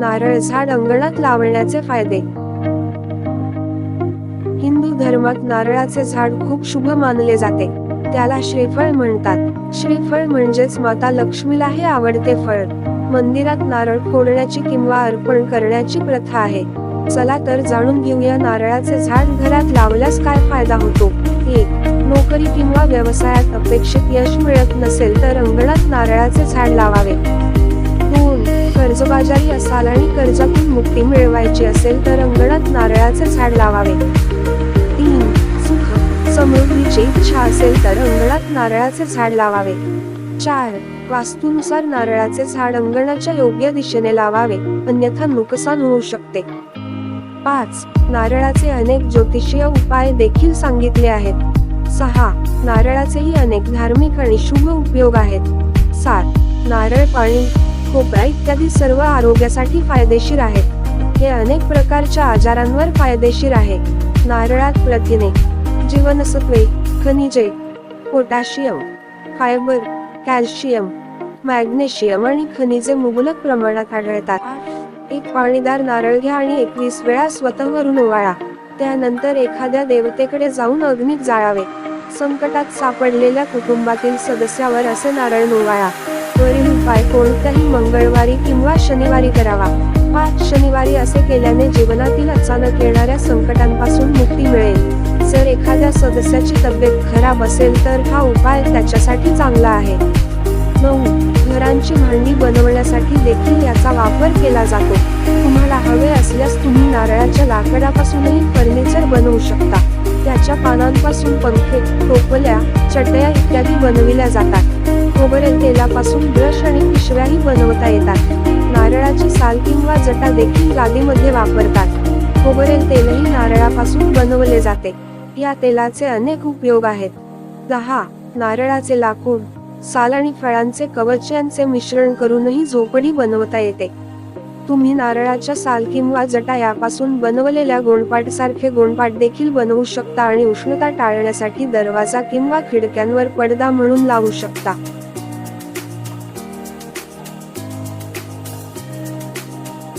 नारळ झाड अंगणात लावण्याचे फायदे. हिंदू धर्मात नारळाचे झाड खूप शुभ मानले जाते. त्याला श्रीफळ म्हणतात. श्रीफळ म्हणजेच माता लक्ष्मीला हे आवडते फळ. मंदिरात नारळ फोडण्याची किंवा अर्पण करण्याची प्रथा आहे. चला तर जाणून घेऊया नारळाचे झाड घरात लावल्यास काय फायदा होतो. एक नोकरी किंवा व्यवसायात अपेक्षित यश मिळत नसेल तर अंगणात नारळाचे झाड लावावे. कर्जबाजारी असाल आणि कर्जातून मुक्ती मिळवायची असेल तर अंगणात नारळाचे झाड लावावे. तीन सुख समृद्धीची इच्छा असेल तर अंगणात नारळाचे झाड लावावे. चार वास्तूनुसार नारळाचे झाड अंगणाच्या योग्य दिशेने लावावे अन्यथा नुकसान होऊ शकते. पाच नारळाचे अनेक ज्योतिषीय उपाय देखील सांगितले आहेत. सहा नारळाचेही अनेक धार्मिक आणि शुभ उपयोग आहेत. सात नारळ पाणी खोबरा इत्यादी सर्व आरोग्यासाठी फायदेशीर आहेत हे अनेक प्रकारच्या आजारांवर फायदेशीर आहे. नारळात प्रथिने जीवनसत्वे खनिजे पोटॅशियम फायबर कॅल्शियम मॅग्नेशियम आणि खनिजे मुबलक प्रमाणात आढळतात. एक पाणीदार नारळ घ्या आणि एकवीस वेळा स्वतःवरून ओवाळा. त्यानंतर एखाद्या देवतेकडे जाऊन अग्नीत जाळावे. संकटात सापडलेल्या कुटुंबातील सदस्यावर असे नारळ ओवाळा वरील उपाय कोणत्याही मंगळवारी किंवा शनिवारी करावा. पाच शनिवारी असे केल्याने जीवनातील अचानक येणाऱ्या संकटांपासून मुक्ती मिळेल. जर एखाद्या सदस्याची तब्येत खराब असेल तर हा उपाय त्याच्यासाठी चांगला आहे. नऊ. घरांची भांडी बनवण्यासाठी देखील याचा वापर केला जातो. तुम्हाला हवे असल्यास तुम्ही नारळाच्या लाकडापासूनही फर्निचर बनवू शकता. त्याच्या पानांपासून पंखे टोपल्या चटया इत्यादी बनविल्या जातात. खोबरेल तेलापासून ब्रश आणि पिशव्याही बनवता येतात. नारळाची साल किंवा जटा देखील गादीमध्ये वापरतात. खोबरेल तेलही नारळापासून बनवले जाते. या तेलाचे अनेक उपयोग आहेत. दहा. नारळाचे लाकूड. साल आणि फळांचे कवच यांचे मिश्रण करूनही झोपडी बनवता येते. तुम्ही नारळाच्या साल किंवा जटा यापासून बनवलेल्या गोंडपाट सारखे गोणपाट देखील बनवू शकता आणि उष्णता टाळण्यासाठी दरवाजा किंवा खिडक्यांवर पडदा म्हणून लावू शकता.